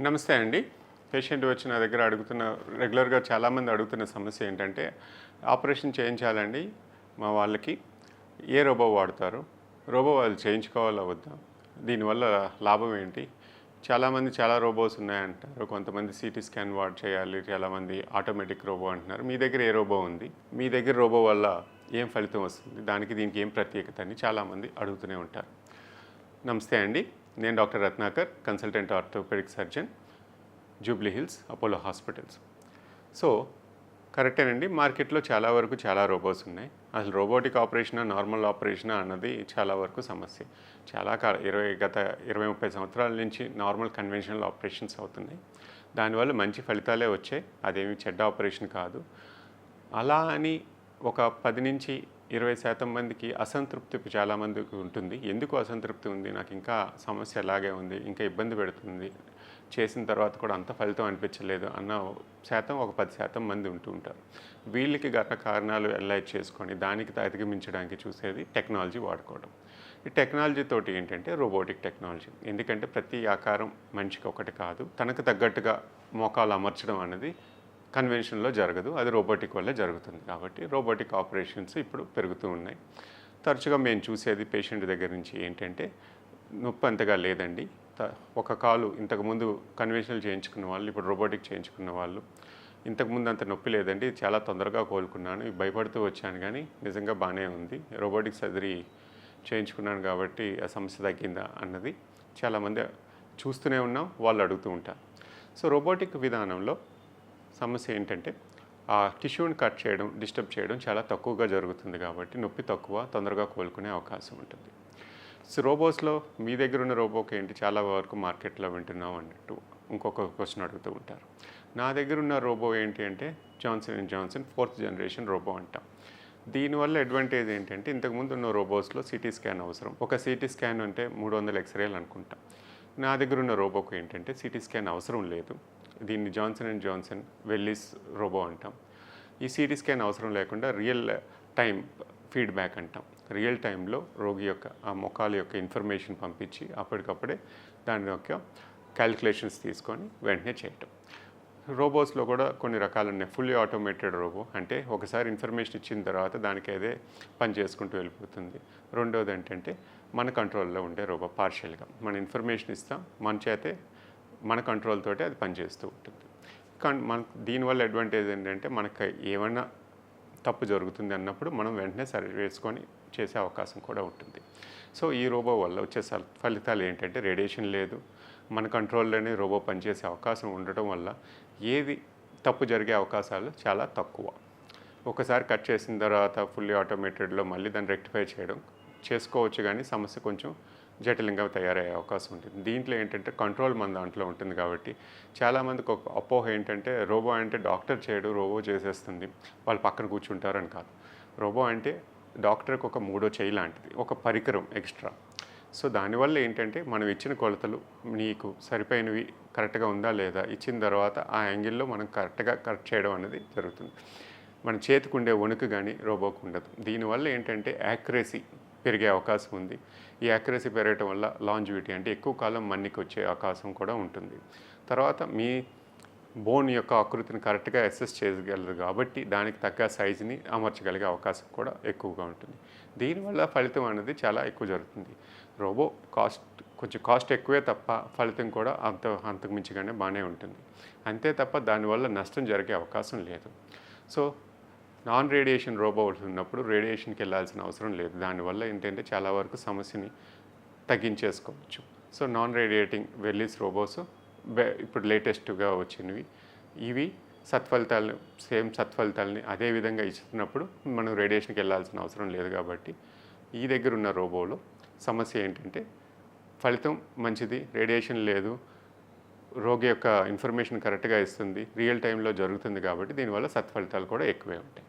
నమస్తే అండి. పేషెంట్ వచ్చి నా దగ్గర అడుగుతున్న రెగ్యులర్గా చాలామంది అడుగుతున్న సమస్య ఏంటంటే ఆపరేషన్ చేయించాలండి మా వాళ్ళకి. ఏ రోబో వాడతారు? రోబో వాళ్ళు చేయించుకోవాలా వద్దా? దీనివల్ల లాభం ఏంటి? చాలామంది చాలా రోబోస్ ఉన్నాయంటారు. కొంతమంది సిటీ స్కాన్ వాడ్ చేయాలి చాలామంది ఆటోమేటిక్ రోబో అంటున్నారు. మీ దగ్గర ఏ రోబో ఉంది? మీ దగ్గర రోబో వల్ల ఏం ఫలితం వస్తుంది? దానికి దీనికి ఏం ప్రత్యేకత అని చాలామంది అడుగుతూనే ఉంటారు. నమస్తే అండి. నేను doctor Ratnakar consultant orthopaedic surgeon. Jubilee Hills Apollo hospitals. So కరెక్టేనండి. మార్కెట్లో చాలా వరకు చాలా రోబోస్ ఉన్నాయి. అసలు రోబోటిక్ ఆపరేషనా నార్మల్ ఆపరేషనా అన్నది చాలా వరకు సమస్య. చాలా కాల ఇరవై గత ఇరవై ముప్పై సంవత్సరాల నుంచి నార్మల్ కన్వెన్షనల్ ఆపరేషన్స్ అవుతున్నాయి. దానివల్ల మంచి ఫలితాలే వచ్చాయి. అదేమి చెడ్డ ఆపరేషన్ కాదు. అలా అని ఒక పది నుంచి ఇరవై శాతం మందికి అసంతృప్తి చాలామందికి ఉంటుంది. ఎందుకు అసంతృప్తి ఉంది? నాకు ఇంకా సమస్య అలాగే ఉంది. ఇంకా ఇబ్బంది పెడుతుంది. చేసిన తర్వాత కూడా అంత ఫలితం అనిపించలేదు అన్న శాతం ఒక పది శాతం మంది ఉంటూ ఉంటారు. వీళ్ళకి గత కారణాలు ఎలైట్ చేసుకొని దానికి అధిగమించడానికి చూసేది టెక్నాలజీ వాడుకోవడం. ఈ టెక్నాలజీ తోటి ఏంటంటే రోబోటిక్ టెక్నాలజీ ఎందుకంటే ప్రతి ఆకారం మనిషికి ఒకటి కాదు. తనకు తగ్గట్టుగా మోకాలు అమర్చడం అనేది కన్వెన్షన్లో జరగదు. అది రోబోటిక్ వల్ల జరుగుతుంది కాబట్టి రోబోటిక్ ఆపరేషన్స్ ఇప్పుడు పెరుగుతూ ఉన్నాయి. తరచుగా మేము చూసేది పేషెంట్ దగ్గర నుంచి ఏంటంటే నొప్పి అంతగా లేదండి. త- ఒక కాలు ఇంతకుముందు కన్వెన్షనల్ చేయించుకున్న వాళ్ళు ఇప్పుడు రోబోటిక్ చేయించుకున్న వాళ్ళు ఇంతకుముందు అంత నొప్పి లేదండి. చాలా తొందరగా కోలుకున్నాను. భయపడుతూ వచ్చాను కానీ నిజంగా బాగానే ఉంది. రోబోటిక్ సర్జరీ చేయించుకున్నాను కాబట్టి ఆ సమస్య తగ్గిందా అన్నది చాలామంది చూస్తూనే ఉన్నాం వాళ్ళు అడుగుతూ ఉంటారు. సో రోబోటిక్ విధానంలో సమస్య ఏంటంటే ఆ టిష్యూని కట్ చేయడం డిస్టర్బ్ చేయడం చాలా తక్కువగా జరుగుతుంది కాబట్టి నొప్పి తక్కువ తొందరగా కోలుకునే అవకాశం ఉంటుంది. సో రోబోస్లో మీ దగ్గర ఉన్న రోబోకి ఏంటి? చాలా వరకు మార్కెట్లో వింటున్నాం అన్నట్టు ఇంకొక క్వశ్చన్ అడుగుతూ ఉంటారు. నా దగ్గర ఉన్న రోబో ఏంటి అంటే Johnson and Johnson fourth generation robot అంటాం. దీనివల్ల అడ్వాంటేజ్ ఏంటంటే ఇంతకుముందు ఉన్న రోబోస్లో సిటీ స్కాన్ అవసరం. ఒక సిటీ స్కాన్ అంటే మూడు వందల ఎక్స్రేలు అనుకుంటాం. నా దగ్గర ఉన్న రోబోకు ఏంటంటే సిటీ స్కాన్ అవసరం లేదు. దీన్ని Johnson and Johnson Velys robot అంటాం. ఈ సిటీ స్కాన్ అవసరం లేకుండా రియల్ టైం ఫీడ్బ్యాక్ అంటాం. రియల్ టైంలో రోగి యొక్క ఆ మొఖాల యొక్క ఇన్ఫర్మేషన్ పంపించి అప్పటికప్పుడే దాని యొక్క క్యాలిక్యులేషన్స్ తీసుకొని వెంటనే చేయటం. రోబోస్లో కూడా కొన్ని రకాలు ఉన్నాయి. ఫుల్లీ ఆటోమేటెడ్ రోబో అంటే ఒకసారి ఇన్ఫర్మేషన్ ఇచ్చిన తర్వాత దానికి అదే పని చేసుకుంటూ వెళ్ళిపోతుంది. రెండోది ఏంటంటే మన కంట్రోల్లో ఉండే రోబో పార్షియల్గా. మన ఇన్ఫర్మేషన్ ఇస్తాం మన చేతే మన కంట్రోల్ తోటి అది పనిచేస్తూ ఉంటుంది. కానీ మన దీనివల్ల అడ్వాంటేజ్ ఏంటంటే మనకి ఏమైనా తప్పు జరుగుతుంది అన్నప్పుడు మనం వెంటనే సరి వేసుకొని చేసే అవకాశం కూడా ఉంటుంది. సో ఈ రోబో వల్ల వచ్చే ఫలితాలు ఏంటంటే రేడియేషన్ లేదు. మన కంట్రోల్లోనే రోబో పనిచేసే అవకాశం ఉండటం వల్ల ఏది తప్పు జరిగే అవకాశాలు చాలా తక్కువ. ఒకసారి కట్ చేసిన తర్వాత ఫుల్లీ ఆటోమేటెడ్లో మళ్ళీ దాన్ని రెక్టిఫై చేయడం చేసుకోవచ్చు కానీ సమస్య కొంచెం జటిలంగా తయారయ్యే అవకాశం ఉంటుంది. దీంట్లో ఏంటంటే కంట్రోల్ మన దాంట్లో ఉంటుంది కాబట్టి చాలామందికి ఒక అపోహ ఏంటంటే రోబో అంటే డాక్టర్ చేయడు రోబో చేసేస్తుంది. వాళ్ళు పక్కన కూర్చుంటారని కాదు. రోబో అంటే డాక్టర్కి ఒక మూడో చేయి లాంటిది ఒక పరికరం ఎక్స్ట్రా. సో దానివల్ల ఏంటంటే మనం ఇచ్చిన కొలతలు నీకు సరిపోయినవి కరెక్ట్గా ఉందా లేదా ఇచ్చిన తర్వాత ఆ యాంగిల్లో మనం కరెక్ట్గా కరెక్ట్ చేయడం అనేది జరుగుతుంది. మన చేతికి ఉండే వణుకు కానీ రోబోకు ఉండదు. దీనివల్ల ఏంటంటే యాక్యురసీ పెరిగే అవకాశం ఉంది. ఈ యాక్యురసీ పెరగటం వల్ల లాంజివిటీ అంటే ఎక్కువ కాలం మన్నికి వచ్చే అవకాశం కూడా ఉంటుంది. తర్వాత మీ బోన్ యొక్క ఆకృతిని కరెక్ట్గా అసెస్ చేయగలరు కాబట్టి దానికి తగ్గ సైజుని అమర్చగలిగే అవకాశం కూడా ఎక్కువగా ఉంటుంది. దీనివల్ల ఫలితం అనేది చాలా ఎక్కువ జరుగుతుంది. రోబో కాస్ట్ కొంచెం కాస్ట్ ఎక్కువే తప్ప ఫలితం కూడా అంత అంతకు మించిగానే బాగానే ఉంటుంది. అంతే తప్ప దానివల్ల నష్టం జరిగే అవకాశం లేదు. సో నాన్ రేడియేషన్ రోబోట్స్ ఉన్నప్పుడు రేడియేషన్కి వెళ్ళాల్సిన అవసరం లేదు. దానివల్ల ఏంటంటే చాలా వరకు సమస్యని తగ్గించేసుకోవచ్చు. So non radiating Velys robots బె- ఇప్పుడు లేటెస్ట్గా వచ్చినవి. ఇవి సత్ఫలితాలు సేమ్ సత్ఫలితాలని అదే విధంగా ఇస్తున్నప్పుడు మనం రేడియేషన్కి వెళ్ళాల్సిన అవసరం లేదు కాబట్టి ఈ దగ్గర ఉన్న రోబోలో సమస్య ఏంటంటే ఫలితం మంచిది రేడియేషన్ లేదు రోగి యొక్క ఇన్ఫర్మేషన్ కరెక్ట్గా ఇస్తుంది రియల్ టైంలో జరుగుతుంది కాబట్టి దీనివల్ల సత్ఫలితాలు కూడా ఎక్కువే ఉంటాయి.